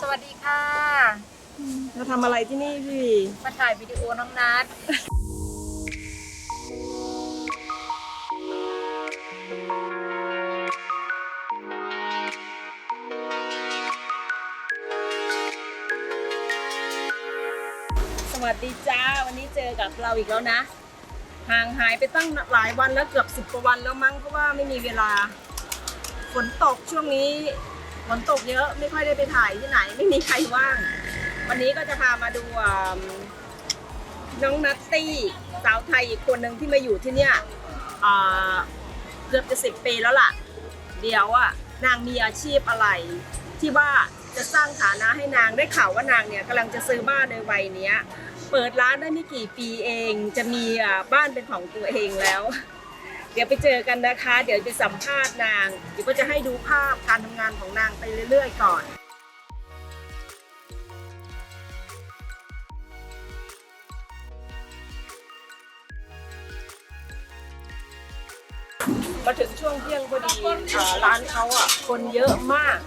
สวัสดีค่ะ มาทำอะไรที่นี่พี่ มาถ่ายวิดีโอน้องนัด สวัสดีจ้า วันนี้เจอกับเราอีกแล้วนะ ห่างหายไปตั้งหลายวันแล้วเกือบสิบกว่าวันแล้วมั้งเพราะว่าไม่มีเวลา ฝนตกช่วงนี้ ฝนตกเยอะไม่ค่อยได้ไปถ่ายที่ไหน ไม่มีใครว่าง วันนี้ก็จะพามาดูน้องนัตตี้สาวไทยอีกคนหนึ่งที่มาอยู่ที่เนี่ยเกือบจะสิบปีแล้วล่ะ เดี๋ยวอะนางมีอาชีพอะไร ที่ว่าจะสร้างฐานะให้นางได้ข่าวว่านางเนี่ยกำลังจะซื้อบ้านในวัยเนี้ย เปิดร้านได้ไม่กี่ปีเอง จะมีอ่าบ้านเป็นของตัวเองแล้ว เดี๋ยวไปเจอกันนะคะ เดี๋ยวจะสัมภาษณ์นาง เดี๋ยวก็จะให้ดูภาพการทำงานของนางไปเรื่อยๆ ก่อนมาถึงช่วงเที่ยงพอดีร้านเขาอะคนเยอะมาก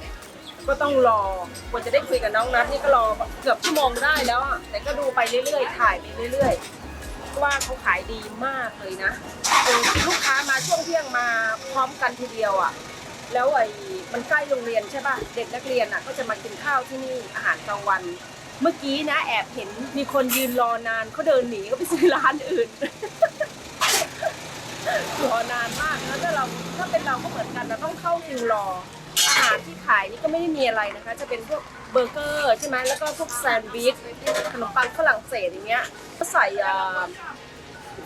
ก็ต้องรอกว่าจะได้คุยกับน้องนัทนี่ก็รอเกือบชั่วโมงได้แล้วอะแต่ก็ดูไปเรื่อยๆถ่ายไปเรื่อยๆเพราะว่าเขาขายดีมากเลยนะเอ พร้อมกันทีเดียวอะแล้วไอ้มันใกล้โรงเรียนใช่ป่ะเด็กนักเรียนอะก็จะมากินข้าวที่นี่อาหารกลางวัน เมื่อกี้นะแอบเห็นมีคนยืนรอนานเขาเดินหนีก็ไปซื้อร้านอื่นรอนานมากแล้วถ้าเราถ้าเป็นเราก็เหมือนกันเราต้องเข้าคิวรอ อาหารที่ขายนี่ก็ไม่ได้มีอะไรนะคะ จะเป็นพวกเบอร์เกอร์ใช่ไหมแล้วก็พวกแซนด์วิชขนมปังฝรั่งเศสอย่างเงี้ยก็ใส่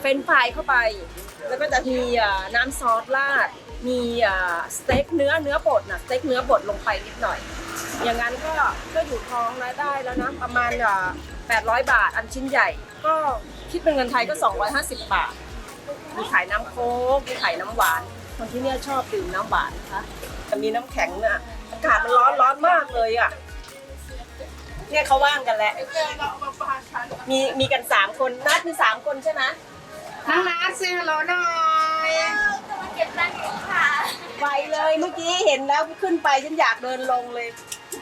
เฟรนฟรายเข้าไป แล้วก็จะมีน้ำซอสราด มีสเต็กเนื้อเนื้อบดนะสเต็กเนื้อบดลงไปนิดหน่อย อย่างนั้นก็ก็อยู่ท้องแล้วได้แล้วนะประมาณอ่า800 บาทอันชิ้นใหญ่ ก็คิดเป็นเงินไทยก็ 250 บาท มีขายน้ำโค้กมีขายน้ำหวาน คนที่เนี่ยชอบดื่มน้ำหวานนะคะแต่มีน้ำแข็งน่ะอากาศมันร้อนร้อนมากเลยอะเนี่ยเขาว่างกันแล้ว มีมีกันสามคนนัดมีสามคนใช่ไหม น้องนัดซื้อฮัลโหลหน่อยไวเลยเมื่อกี้เห็นแล้วขึ้นไปฉันอยากเดินลงเลย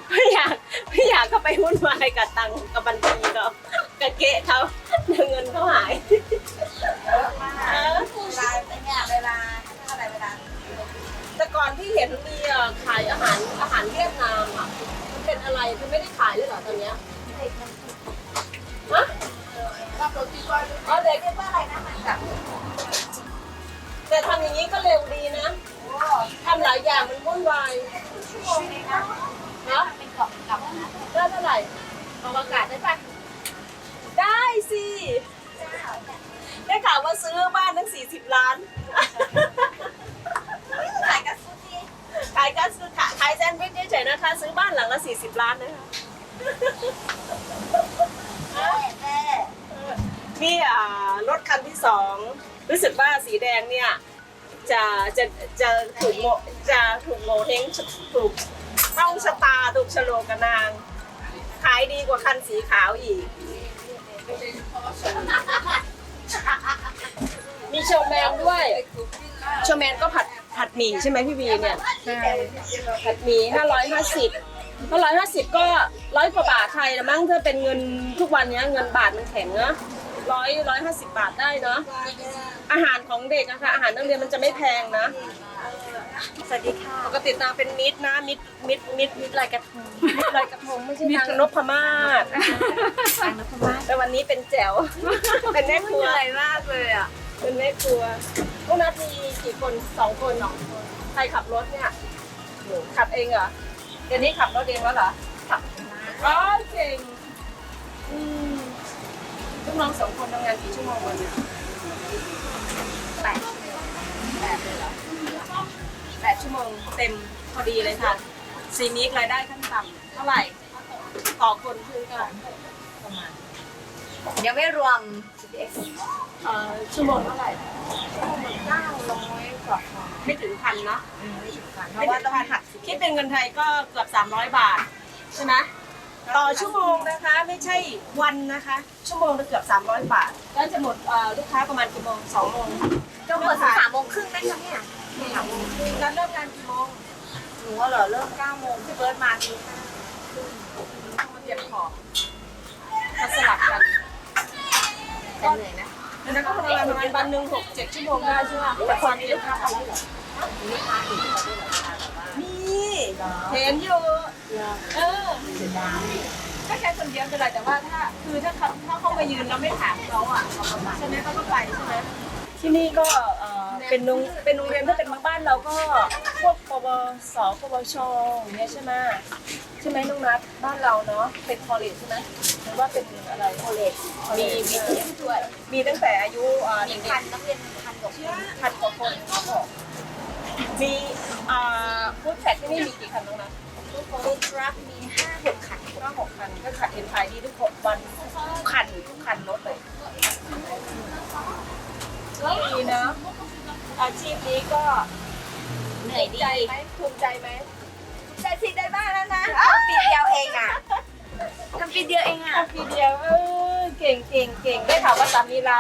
ไม่อยากไม่อยากเข้าไปวุ่นวายกับตังค์กับบัญชีเขากับเกะเขาเดี๋ยวเงินเขาหายเออเวลาเนี่ยเวลาเท่าไหร่เวลาแต่ก่อนที่เห็นมีเอ่อขายอาหารอาหารเวียดนามอะมันเป็นอะไรคือไม่ได้ขายเลยเหรอตอนเนี้ยฮะอ๋อเด็กเรียกว่าอะไรนะมัน แบบแต่ทำอย่างนี้ก็เร็วดีนะทำหลายอย่างมันวุ่นวายเนาะเป็นกล่องกล่องนะได้เท่าไหร่ออกอากาศได้ปะได้สิได้ข่าวว่าซื้อบ้านทั้งสี่สิบล้าน ขายกับซูชิขายก็ซื้อขายขายแซนด์วิชเฉยๆนะคะ ซื้อบ้านหลังละสี่สิบล้านนะคะแม่แม่นี่อ่ารถคันที่สอง รู้สึกว่าสีแดงเนี่ยจะจะจะถูกโมจะถูกโมเฮงถูกต้องชะตาถูกชะโลกนาง ขายดีกว่าคันสีขาวอีก มีโชว์แมนด้วย โชว์แมนก็ผัดผัดหมี่ใช่ไหมพี่บีเนี่ย ผัดหมี่ห้าร้อยห้าสิบห้าร้อยห้าสิบก็ร้อยกว่าบาทไทยนะมั้งถ้าเป็นเงินทุกวันเนี้ยเงินบาทมันแข็งเนอะ ร้อยร้อยห้าสิบบาทได้เนาะอาหารของเด็กอะค่ะอาหารนักเรียนมันจะไม่แพงนะสวัสดีค่ะปกติตามเป็นมิตรนะมิตรมิตรมิตรมิตรลายกระทงมิตรลายกระทงไม่ใช่ทางนพมาศทางนพมาศแต่วันนี้เป็นแจ๋วเป็นแม่ครัวเหนื่อยมากเลยอะเป็นแม่ครัวพวกนัดมีกี่คนสองคนสองคนใครขับรถเนี่ยขับเองเหรอเดี๋ยวนี้ขับรถเองแล้วเหรอขับอ๋อเก่งอืม ลูกน้องสองคนทำงานกี่ชั่วโมงวันเนี่ยแปดแปดเลยเหรอแปดชั่วโมงเต็มพอดีเลยค่ะซีมิกรายได้ขั้นต่ำเท่าไหร่ ต่อคนคือก็ประมาณยังไม่รวม GPX เอ่อชั่วโมงเท่าไหร่เก้าร้อยกว่าค่ะไม่ถึงพันเนาะอืมไม่ถึงพันเพราะว่าต้องหักคิดเป็นเงินไทยก็เกือบ300บาทใช่ไหม ต่อชั่วโมงนะคะ ไม่ใช่วันนะคะ ชั่วโมงละเกือบ 300 บาทแล้วจะหมดเอ่อลูกค้าประมาณกี่โมงสองโมงจะเปิดถึงสามโมงครึ่งไหมคะเนี่ยสามโมงครึ่งการเริ่มงานกี่โมงหนูว่าเหรอเริ่มเก้าโมงพี่เบิร์ดมาทีห้าครึ่งของมาสลับกันแต่เหนื่อยนะแล้วนั้นก็ทำงานประมาณวันหนึ่งหกเจ็ดชั่วโมงได้ใช่ไหมแต่ความนี้ลูกค้าทำได้เหรอมีลูกค้าอีกเขาด้วยเหรอคะแบบว่ามีเห็นอยู่ เออเสียดายก็แค่คนเดียวเป็นไรแต่ว่าถ้า คือถ้าเขาถ้าเขามายืนเราไม่ถามเขาอะเขาก็ไปใช่ไหมเขาก็ไปใช่ไหมที่นี่ก็เอ่อเป็นโรงเป็นโรงเรียนถ้าเป็นบางบ้านเราก็พวกปวสปวชอย่างเงี้ยใช่ไหมใช่ไหมน้องนัดบ้านเราเนาะเป็นคอเลจใช่ไหมหรือว่าเป็นอะไรคอเลจมีมีที่ด้วยมีตั้งแต่อายุอ่ามีพันนักเรียนพันกว่าคนพันกว่าคนมีอ่าฟู้ดแทร็กที่นี่มีกี่คันน้องนัด ฟู้ดทรัคมีห้าหกคันห้าหกคันก็ขัดเห็นขายดีทุกคนวันทุกคันทุกคันรถเลยก็ดีนะอาชีพนี้ก็เหนื่อยภูมิดีใจไหมภูมิใจไหมแต่สิได้บ้างแล้วนะปีเดียวเองอะทำปีเดียวเองอะทำปีเดียวเออเก่งเก่งเก่งได้ข่าวว่าสามีลา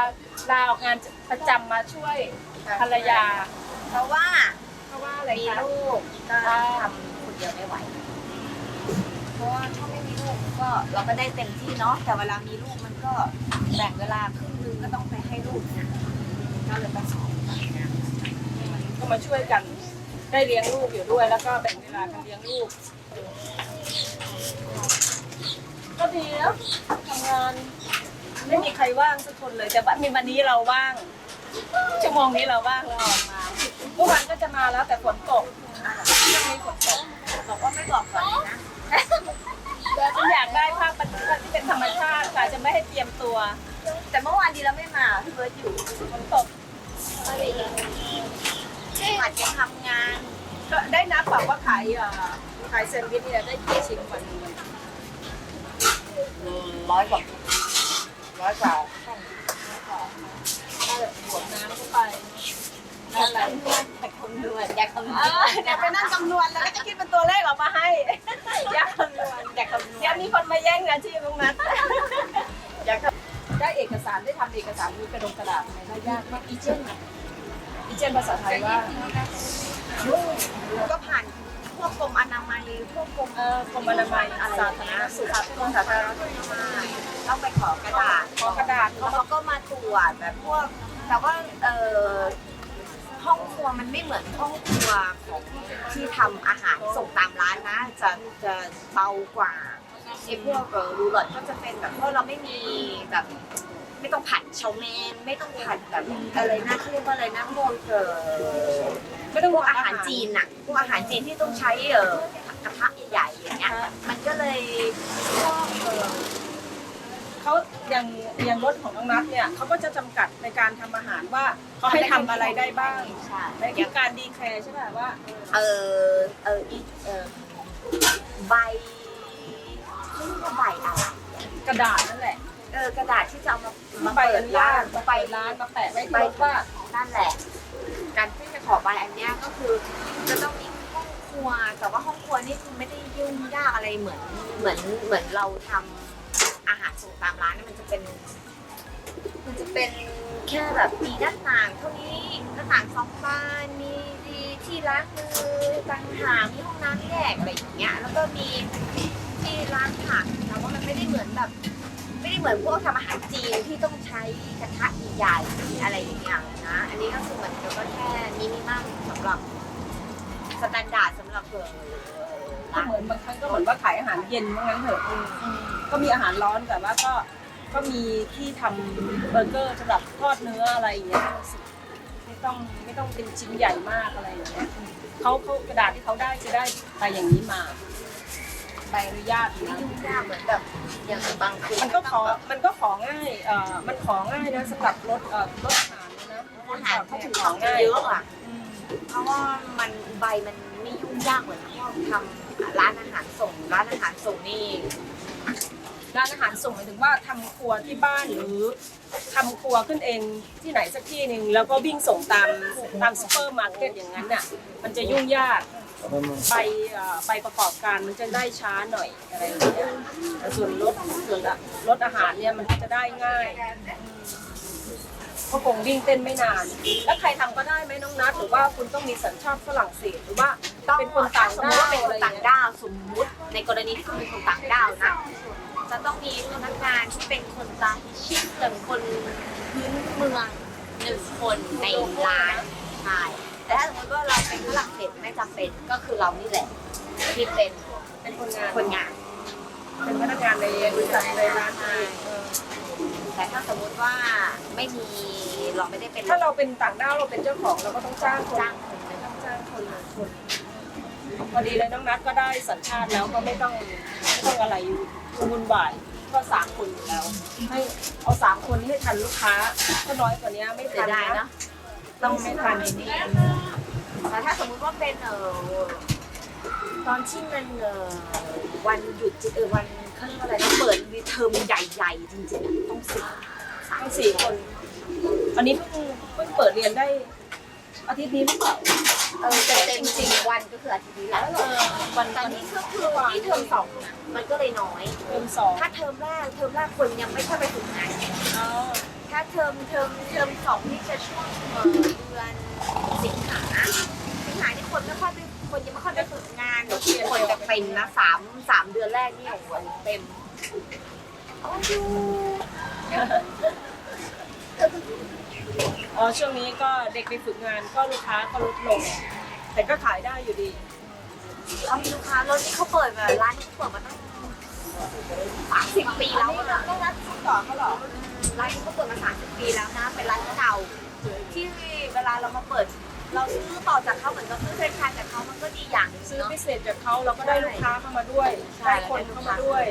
ลาออกงานประจำมาช่วยภรรยา เพราะว่าเพราะว่าอะไรมีคะลูกก็ทำคนเดียวไม่ไหวเพ ราะว่าถ้าไม่มีลูกก็เราก็ได้เต็มที่เนาะแต่เวลามีลูกมันก็แบ่งเวลาครึ่งนึงก็ต้องไปให้ลูกนะก็เลยผสมกันนะก็มาช่วยกันได้เลี้ยงลูกอยู่ด้วย แล้วก็แบ่งเวลากันเลี้ยงลูก ก็ดีแล้วทำงานไม่มีใครว่างสักคนเลย แต่ว่ามีวันนี้เราว่าง ชั่วโมงนี้เราว่างเราออกมาเมื่อวานก็จะมาแล้วแต่ฝนตกช่วงนี้ฝนตกบอกว่าไม่บอกก่อนเลยนะ แต่ฉัน อยากได้ภาพบรรยากที่เป็นธรรมชาติค่ะจะไม่ให้เตรียมตัว แต่เมื่อวานดีแล้วไม่มาพี่เบิร์ดอยู่ฝนตกผัดยังทำงาน ก็ได้นับแบบว่าขายเอ่อขายแซนด์วิชเนี่ยได้กี่ชิ้นวันนึงร้อยกว่าร้อยกว่าถ้าแบบบวกน้ำเข้าไป นั่นแหละอยากคำนวณอยากคำนวเอณอเดี๋ยวไปนั่งคำนวณแล้วก็จะคิดเป็นตัวเลขออกมาให้ อยากคำนวณอยากคำนวณเดี๋ยวมีคนมาแย่งอาชีพตรงนั้นอยากทำได้เอกสารได้ทำเอกสารมีกระดงกระดาษอะไรได้ยากมากอีเจนอีเจนภาษาไทยว่าก็ผ่านพวกกรมอนามัยพวกกรมเอ่อกรมอนามัยสาธารณสุขกรมสาธารณสุขต้องไปขอกระดาษขอกระดาษแล้วเขาก็มาตรวจแบบพวกแต่ว่าเอ่อห้องค รัวมันไม่เหมือนห้องครัวของที่ทำอาหารส่งตามร้านนะ จะจะเบากว่าไอ้พวกเออรูหลอดก็จะเป็นแบบเพราะเราไม่มีแบบ ไม่ต้องผัดเชาเมนไม่ต้องผัดแบบอะไรนะเขาเรียกว่าอะไรนะพวกเออไม่ต้องพวกอาหารจีนน่ะ พวกอาหารจีนที่ต้องใช้เออกระทะใหญ่ๆอย่างเงี้ย มันก็เลยพวกเออ เขาอย่างอย่างรถของน้องนัทเนี่ยเขาก็จะจำกัดในการทำอาหารว่าเขาให้ทำอะไรได้บ้างใช่ในที่การดีแคร์ใช่ไหมว่าเออเอออีเออใบเขาเรียกว่าใบอะไรกระดาษนั่นแหละเออกระดาษที่จะเอามามาใบเปิอดนุญาร้าตนมาใบไปร้านมาแปะไว้ที่รถว่านั่นแหละ การที่จะขอใบอันเนี้ยก็คือจะต้องมีห้องครัวแต่ว่าห้องครัวนี่คือไม่ได้ยุ่งยากอะไรเหมือนเหมือนเหมือนเราทำ อาหารส่งตามร้านนี่มันจะเป็น มันจะเป็นแค่แบบมีหน้าต่างเท่านี้หน้าต่างสองบานมีที่ล้างมือต่างหากมีห้องน้ำแยกอะไรอย่างเงี้ย แล้วก็มีที่ล้างผักแต่ว่ามันไม่ได้เหมือนแบบ ไม่ได้เหมือนพวกทำอาหารจีนที่ต้องใช้กระทะใหญ่ๆอะไรอย่างเงี้ยนะ อันนี้ก็คือเหมือนกับว่าแค่มินิมัมสำหรับสแตนดาร์ดสำหรับเออ ก็เหมือนบางครั้งก็เหมือนว่าขายอาหารเย็นว่างั้นเถอะก็มีอาหารร้อนแต่ว่าก็ก็มีที่ทำเบอร์เกอร์สำหรับทอดเนื้ออะไรอย่างเงี้ยไม่ต้องไม่ต้องเป็นชิ้นใหญ่มากอะไรอย่างเงี้ยเขาเขากระดาษที่เขาได้จะได้ไปอย่างนี้มาใบอนุญาตไม่นะ ยุ่งยากเหมือนแบบอย่างบางคนมันก็ขอ มันก็ของ่ายเอ่อมันของ่ายนะสำหรับรถเอ่อรถอาหารเนี่ยนะอาหารเขาถึงขขอองงง่ายเยอะอะ อืมเพราะว่ามันใบมันไม่ยุ่งยากเหมือนพวกทำ ร้านอาหารส่งร้านอาหารส่งนี่ร้านอาหารส่งหมายถึงว่าทำครัวที่บ้านหรือทำครัวขึ้นเองที่ไหนสักที่หนึ่งแล้วก็วิ่งส่งตามตามซูเปอร์มาร์เก็ตอย่างนั้นน่ะมันจะยุ่งยากไปไปประกอบการมันจะได้ช้าหน่อยอะไรอย่างเงี้ยแต่ส่วนรถส่วนรถอาหารเนี่ยมันจะได้ง่ายก็คงวิ่งเต้นไม่นาน แล้วใครทำก็ได้ไหมน้องนัทหรือว่าคุณต้องมีสัญชาติฝรั่งเศสหรือว่า ต้องเป็นคนต่างสมมด้าติว่าเป็นวคนต่างด้าวสมมุติ ในกรณีที่คุณเป็นคนต่างด้าวนะจะต้องมีพนักงานที่เป็นคนตาฮิชิหนึ่งคนพื้นเมืองหนึ่งคนในร้านใช่แต่ถ้าสมมติว่าเราเป็นฝรั่งเศสไม่จำเป็นก็คือเรานี่แหละที่เป็นเป็นคนงานคนงาน เป็นพนักงานในบริษัทในร้านเองเออแต่ถ้าสมมุติว่าไม่มีเราไม่ได้เป็นถ้าเราเป็นต่างด้าวเราเป็นเจ้าของเราก็ต้องจ้างคนจ้างคนหนึ่งต้องจ้างคนหนึ่งคน พอดีเลยน้องนัทก็ได้สัญชาติแล้วก็ไม่ต้องไม่ต้องอะไรวุ่นวายก็สามคนอยู่แล้ว ให้เอาสามคนให้ทันลูกค้าถ้าน้อยกว่านี้ไม่เสีทัยนดายนะเนาะต้องไม่ทันแต่ถ้าสมมุติว่าเป็นเออตอนที่มันเออวันหยุดเออวันเขาเรียกว่าอะไรนะเปิดรีเทอมใหญ่ๆจริงๆอะต้องสี่สามทั้งสี่คนอันนี้เพิ่งเพิ่งเปิดเรียนได้ อาทิตย์นี้หรือเปล่าเออเต็มจริงๆวันก็คืออาทิตย์นี้แหละเออวันตอนนี้ก็คือที่เทอมสองนะมันก็เลยน้อย เทอมสองถ้าเทอมแรกเทอมแรกคนยังไม่ค่อยไปฝึกงาน อ๋อถ้าเทอมเทอมเทอมสองนี่จะช่วงเอ่อเดือนสิงหาสิงหาที่คนไม่ค่อยไปคนยังไม่ค่อยไปฝึกงานคนจะเป็นนะสามสามเดือนแรกนี่โอ้โหเต็มอ๋อ ช่วงนี้ก็เด็กไปฝึกงานก็ลูกค้าก็ลดลง แต่ก็ขายได้อยู่ดีเขามีลูกค้ารถนี่เขาเปิดมาร้านนี้เขาเปิดมาตั้งสามสิบปีแล้วอะต้องนัดต่อเขาหรอร้านนี้เขาเปิดมาสามสิบปีแล้วนะ เป็นร้านเก่าที่เวลาเรามาเปิด เราซื้อต่อจากเขาเหมือนเราซื้อแฟรนไชส์จากเขามันก็ดีอย่างหนึงซื้อเนาะพิเศษจากเขาเราก็ได้ลูกค้าเข้ามาด้วยได้คนเข้ามาด้วย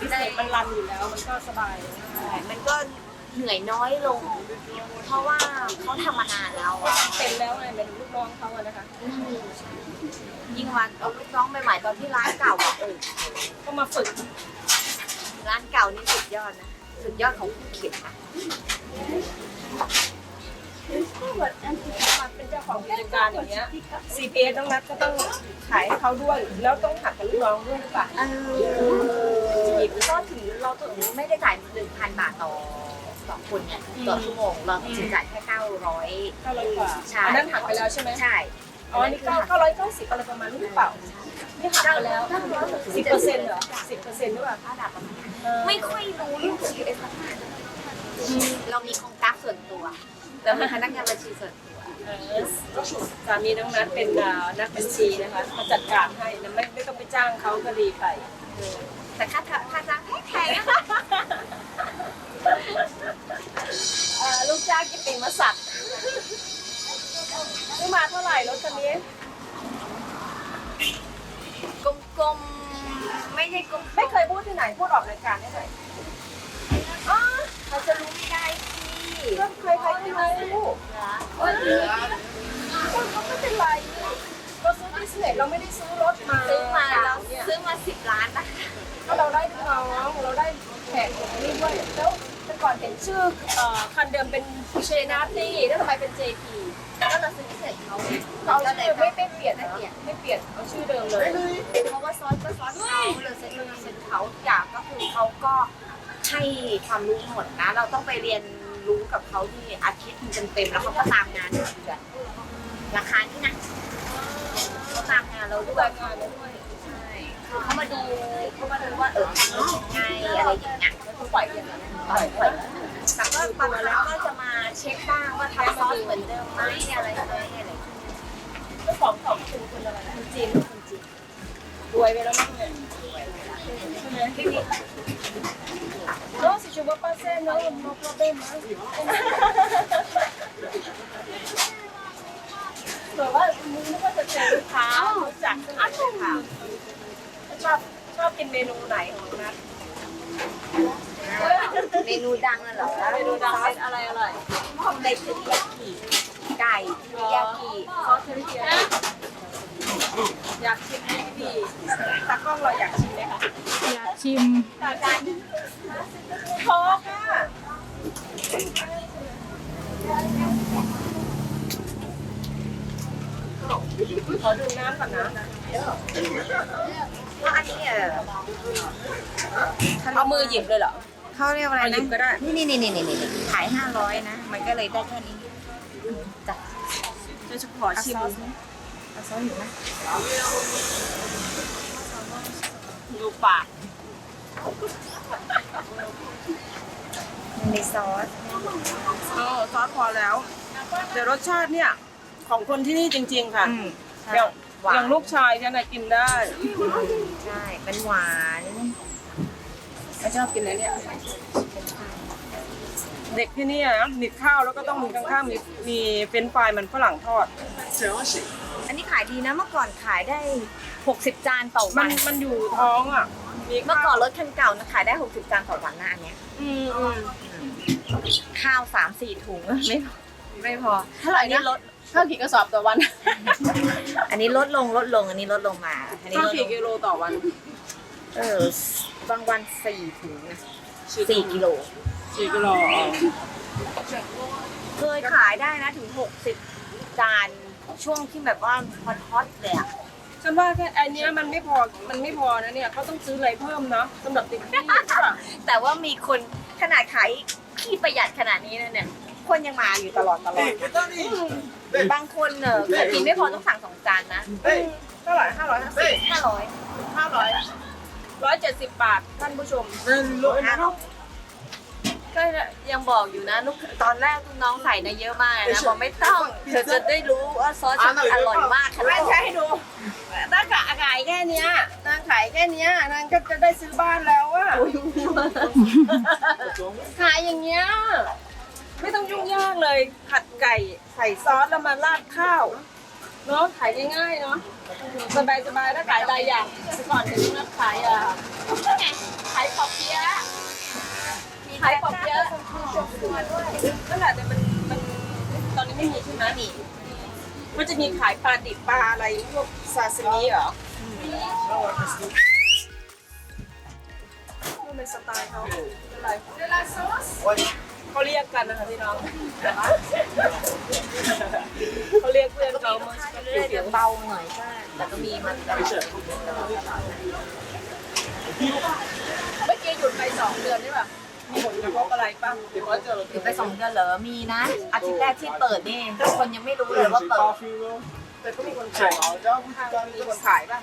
พิเศษมันรันอยู่แล้วมันก็สบายใช่มันก็ เหนื่อยน้อยลง เพราะว่าเขาทำมานานแล้วอะเป็นแล้วไงเป็นลูกน้องเขาอะนะคะยิ่งวันเอาลูกน้องใหม่ๆตอนที่ร้านเก่าอะเออก็มาฝึกร้านเก่านี่สุดยอดนะสุดยอดของผู้เขียนนะก็เหมือนมาเป็นเจ้าของกิจการอย่างเงี้ย CPS น้องนัดก็ต้องขายให้เขาด้วย แล้วต้องหักกับลูกน้องด้วยหรือเปล่าเออก็ถือเราถึงไม่ได้จ่ายหนึ่งพันบาทต่อ ต่อคนเนี่ยต่อชั่วโมงเราถึงจ่ายแค่เก้าร้อยเก้าร้อยกว่าใช่อันนั้นหักไปแล้วใช่ไหมใช่อ๋อนี่เก้าเก้าร้อยเก้าสิบอะไรประมาณนี้หรือเปล่านี่หักไปแล้วสิบเปอร์เซ็นต์เหรอสิบเปอร์เซ็นต์หรือเปล่าถ้าดับประมาณนั้นเออไม่ค่อยรู้เรื่อง CPS มากเรามีของกราฟส่วนตัวเรามีพนักงานบัญชีส่วนตัวเออสามีน้องนัดเป็นอ่านักบัญชีนะคะเขาจัดการให้นะไม่ไม่ต้องไปจ้างเขาก็ดีไปแต่ค่าค่าจ้างแพงๆนะคะ เอ่อลูกจ้างกิติมศักดิ์ซื้อมาเท่าไหร่รถคันนี้ กลมๆ ไม่ใช่กลมๆไม่เคยพูดที่ไหนพูดออกรายการได้ไหนอ๋อเขาจะรู้ไม่ได้สิก็ใครใครก็รู้เออเหลือก็ไม่เป็นไรเราซื้อบิสเนสเราไม่ได้ซื้อรถมาซื้อมาแล้วเนี่ยซื้อมาสิบล้านนะคะก็เราได้น้องเราได้แขกของนี่ด้วยแล้วแต่ ก่อนเห็นชื่อเอ่อคันเดิมเป็นเชนาตี้แล้วทำไมเป็น JP ก็เราซื้อพิเศษเขาเอาชื่อไม่ไม่เปลี่ยนเหรอไม่เปลี่ยนเอาชื่อเดิมเลย เพราะว่าซอสก็ซอสเขาเลยเซ็นก็เซ็นเขาทุกอย่างก็คือเขาก็ให้ความรู้หมดนะ เราต้องไปเรียนรู้กับเขาที่อาทิตย์หนึงเต็มๆแล้วเขาก็ตามงานทุกเดือนราคานี่นะเขาตามงานเราด้วยงานด้วยใช่คือเขามาดูเขามาดูว่าเออทำยังไงอะไรอย่างเงี้ยแล้วก็ปล่อยอย่างนั้นปล่อยปล่อย แต่ก็บางครั้งก็จะมาเช็คบ้างว่าทำซอสเหมือนเดิมไหมอะไรไหมอะไรอย่างเงี้ยเจ้าของของคุณคนอะไรคนจีนคนจีนรวยไปแล้วมั้งเนี่ยใช่ไหมที่นี่ No, si yo voy a pasar, no, no problema. แต่ว่ามึงนึกว่าจะเจอลูกค้ารู้จักใช่ไหมคะชอบชอบกินเมนูไหนของนัท เมนูดังน่ะเหรอเมนูดังเป็นอะไรอร่อยทำในเทริยากิไก่เทริยากิซอสเทริยาอยากชิมให้พี่ตากล้องเราอยากชิมไหมคะอยากชิมตากล้อค่ะขอดื่มน้ำก่อนนะเพราะอันนี้เออเอามือหยิบเลยเหรอ เขาเรียกว่าอะไรเอาหยินะบก็ได้นี่นี่นี่นี่นี่นี่ขายห้าร้อยนะ มันก็เลยได้แค่นี้จ้ะจะขอชิมเอาซอสอยู่นะดูปากมันมีซอสเออซอสพอแล้ว แต่รสชาติเนี่ย ของคนที่นี่จริง ๆ ค่ะอืมใช่อย่างหวานอย่างลูกชายฉันน่ะกินได้ ใช่เป็นหวาน ไม่ชอบกินอะไรเนี่ยเด็กที่นี่นะหนิดข้าวแล้วก็ต้องมีข้างๆมีมีเฟรนช์ฟรายมันฝรั่งทอด อันนี้ขายดีนะเมื่อก่อนขายได้ 60 จานต่อมัวันนมันอยู่ท้องอะมีเมื่อก่อนรถคันเก่านะขายได้ 60 จานต่อวันนะอันเนี้ยอืมอืมข้าว 3-4 ถุงไม่พอไม่พอเท่าไหร่อันนี้นะลดข้าวกี่กระสอบต่อวันอันนี้ลดลงลดลงอันนี้ลดลงมาอันนี้ข้าวลดลกี่งกิโลต่อวัน เออบางวันสี่ถุงนะสี่กิโลสี่กิโลอ๋อเคยขายได้นะถึงหกสิบจานช่วงที่แบบว่าฮอตฮอตๆเลยอะฉันว่าแค่อันเนี้ยมันไม่พอ มันไม่พอนะเนี่ยเขาต้องซื้ออะไรเพิ่มเนาะสำหรับเด็กที่ใช่ป่ะแต่ว่ามีคนขนาดขายขี้ประหยัดขนาดนี้นะเนี่ย คนยังมาอยู่ตลอดตลอดบางคนเนอะเคยกินไม่พอต้องสั่งสองจานนะเท่าไหร่ห้าร้อยห้าสิบห้าร้อยห้าร้อย ร้อยเจ็ดสิบบาทท่านผู้ชมห้าร้อยก็ยังบอกอยู่นะลูกตอนแรกลูกน้องใส่นะเยอะมากนะบอกไม่ต้องเธอจะได้รู้ว่าซอสฉันอร่อยมากขนาไม่ดไหนใช่ให้ดูถ้าขายขายแค่เนี้ยนางขายแค่เนี้ยนางก็จะได้ซื้อบ้านแล้วอะขายอย่างเงี้ยไม่ต้องยุ่งยากเลยผัดไก่ใส่ซอสแล้วมาราดข้าว เนาะขายง่ายๆเนาะสบายสบายๆถ้าขายหลายอย่างแต่ก่อนถึงนักขายอะขายปอบเปี๊ยะขายปอบเปี๊ยะนั่นแหละแต่มันมันตอนนี้ไม่มีใช่ไหมนี่มันจะมีขายปลาดิบปลาอะไรพวกซาซิมิเหรอมันเป็นสไตล์เขาอะไร เขาเรียกกันนะคะพี่น้องเขาเรียกเพื่อนก็เขามีลูกมาค้าเรื่อยๆจะเบาหน่อยใช่แต่ก็มีมันตลอดเมื่อกี้หยุดไปสองเดือนใช่ป่ะมีผลกระทบอะไรป่ะหยุดไปสองเดือนเหรอมีนะ อาทิตย์แรกที่เปิดนี่คนยังไม่รู้เลยว่าเปิดแต่ก็มีคนขายมีคนขายป่ะ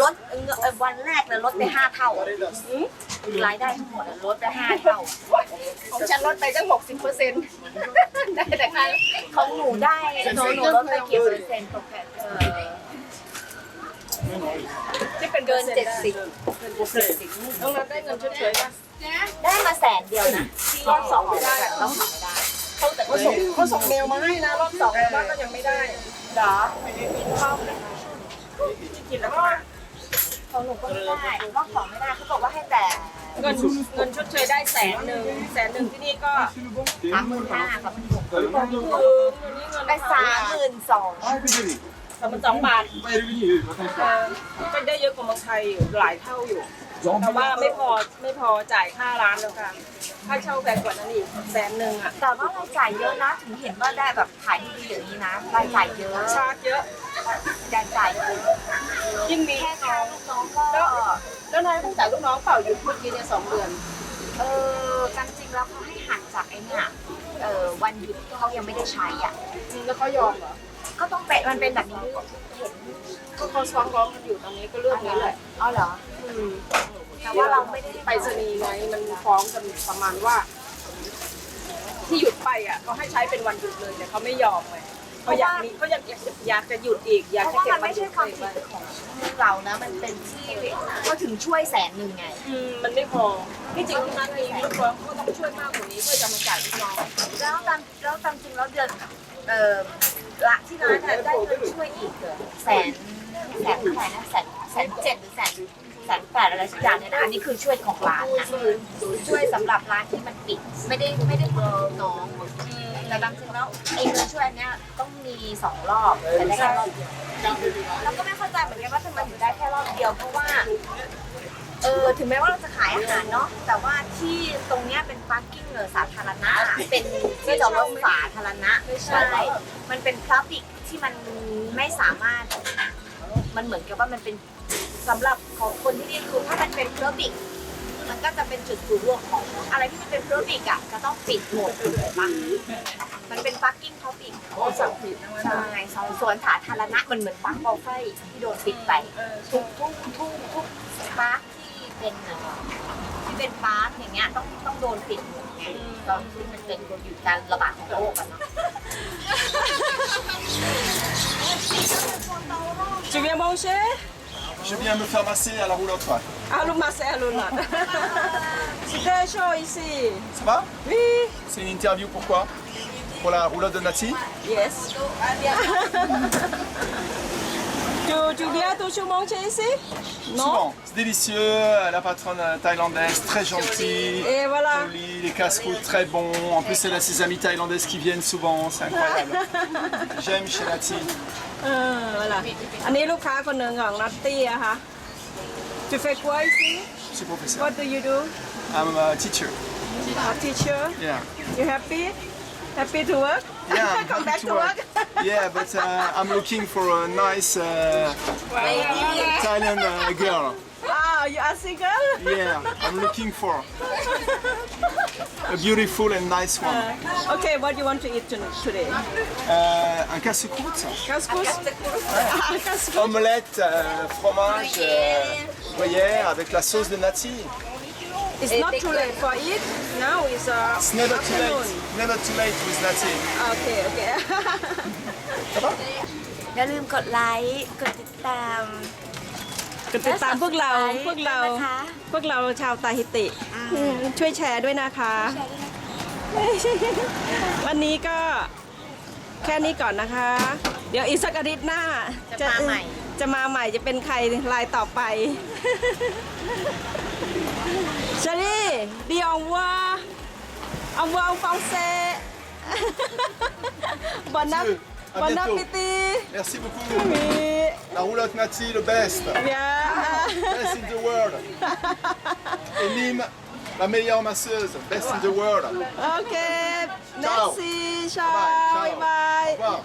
ลดเอ่อวันแรกเลยลดไปห้าเท่าอะรายได้ทั้งหมดอะลดไปห้าเท่า ของฉันลดไปตั้งหกสิบเปอร์เซ็นต์ได้แต่ค่าของหนูได้หนูหนูลดไปกี่เปอร์เซ็นต์ตกแค่เออที่เป็นเกินเจ็ดสิบน้องนัทได้เงินชดเชยป่ะได้มาแสนเดียวนะที่รอบสองไม่ได้แบบต้องทำไม่ได้เขาแต่เขาส่งเขาส่งเมลมาให้นะรอบสองแต่ว่าก็ยังไม่ได้เหรอ กินแล้วก็ของหนูก็ไม่ได้รอบสองไม่ได้เขาบอกว่าให้แต่เงินเงินชดเชยได้แสนหนึ่งแสนหนึ่งที่นี่ก็สามหมื่นห้าครับคือเงินนี้เงินไปสามหมื่นสองสามพันสองบาทเออก็ได้เยอะกว่าเมืองไทยอยู่หลายเท่าอยู่ แต่ว่าไม่พอไม่พอจ่ายค่าร้านแล้วค่ะ ค่าเช่าแพงกว่านั้นอีกแสนหนึ่งอะ แต่ว่ารายจ่ายเยอะนะถึงเห็นว่าได้แบบขายดีๆอย่างนี้นะรายจ่ายเยอะชาร์จเยอะรายจ่ายเยอะยิ่งมีแค่ค่าลูกน้องก็แล้วนายต้องจ่ายลูกน้องเปล่าอยู่เมื่อกี้เนี่ยสองเดือน เออจริงๆแล้วเขาให้หักจากไอ้เนี่ยเออวันหยุดที่เขายังไม่ได้ใช้อะแล้วเขายอมเหรอ ก็ต้องเป็นมันเป็นแบบนี้เห็น ก็เขาฟ้องร้องกันอยู่ตรงนี้ก็เรื่องนี้แหละเอาเหรออืมแต่ว่าเราไม่ได้ไปรษณีย์ไงมันฟ้องกันประมาณว่า ที่หยุดไปอะเขาให้ใช้เป็นวันหยุดเลยแต่เขาไม่ยอมไงเขาอยากมีเขาอยากอยากจะหยุดอีก อยากเพราะจะว่าเก็บมันวันไม่หยุใช่ดความเลยผิดของเรานะ มันเป็นที่ก็ถึงช่วยแสนหนึ่งไง อืมมันไม่พอที่จริงที่นั้นมีลูกน้องก็ต้องช่วยมากกว่านี้เพื่อจะมาจ่ายลูกน้องแล้วตามแล้วตามจริงแล้วเดือนเออละที่ร้านน่ะได้เงินช่วยอีกแสน แสนเท่าไหร่นะแสนแสนเจ็ดหรือแสนแสนแปดอะไรสักอย่างเนี่ยนะอันนี้คือช่วยของร้านนะช่วยสำหรับร้านที่มันปิด ไม่ได้ไม่ได้เบอร์น้องแต่ตามจริงแล้วไอ้เงินช่วยอันเนี้ยต้องมีสองรอบแต่ได้แค่รอบเดียวแล้วก็ไม่เข้าใจเหมือนกันว่าทำไมถึงได้แค่รอบเดียวเพราะว่าเออถึงแม้ว่าเราจะขายอาหารเนาะแต่ว่าที่ตรงเนี้ยเป็นพาร์กิ้งเออสาธารณะ เป็นที่จอดรถสาธารณะใช่ มันเป็นพลาสติกที่มันไม่สามารถ มันเหมือนกับว่ามันเป็นสำหรับของคนที่นี่คือถ้ามันเป็นพลาสติกมันก็จะเป็นจุดศูนย์รวมของอะไรที่มันเป็นพลาสติกอะจะต้องปิดหมดถูกปะมันเป็นพาร์กิ้งพลาสติกเขาสั่งผิดนะว่าใช่สวนสาธารณะมันเหมือนปาร์บอลไฟที่โดนปิดไปทุกทุกทุกทุกปาร์คที่เป็นเหมือนเป็นบาสอย่างเงี้ยต้องต้องโดนปิดหมดไงตอนที่มันเกิดอยู่การระบาดของโรคอะเนาะ Tu viens manger? Je viens me faire masser à la roulotte. ouais. Ah, le massage à. C'est très chaud ici. Ça va? Oui. C'est une interview pourquoi Pour la roulotte de Nati? Yes. tu, tu viens toujours manger ici? Non? C'est délicieux, euh, la patronne euh, thaïlandaise très gentille, Et voilà. jolie, les casse-croûtes très bons, en plus elle a ses amis thaïlandaises qui viennent souvent, c'est incroyable. J'aime chez Nati. Euh, ah, voilà. Ah, ah. Tu fais quoi ici? Je suis professeur. What do you do? I'm a teacher. A teacher? Yeah. You happy? Happy to work? Yeah, I'm Come happy back to work. work. Yeah, but uh, I'm looking for a nice uh, Thailand uh, girl. Ah you are single Yeah, I'm looking for a beautiful and nice one. Okay what do you want to eat today Euh, un casse-croûte, Couscous Ah couscous omelette, euh, fromage, euh, gruyère avec la sauce de nati. It's not too late for it now is uh, It's never too afternoon late. Never too late with nati. Okay okay อย่าลืมกดไลค์กดติดตาม กดติดตามพวกเราและพวกเรา subscribe นะคะพวกเราชาวตาฮิติอืมช่วยแชร์ด้วยนะคะ วันนี้ก็แค่นี้ก่อนนะคะ เดี๋ยวอีกสักอาทิตย์หน้าจะมาใหม่ จะมาใหม่จะเป็นใครลายต่อไป เชอรี่ดีอองว่าอองว่าอองฟองเซ บอนนับ À บอนนับ bientôt. พิตี Merci beaucoup. มี La roulotte nati, le best. เบีย Best in the world. Et Mime, la meilleure masseuse. Best in the world. โอเค Ciao. เมสซี่ชา Bye.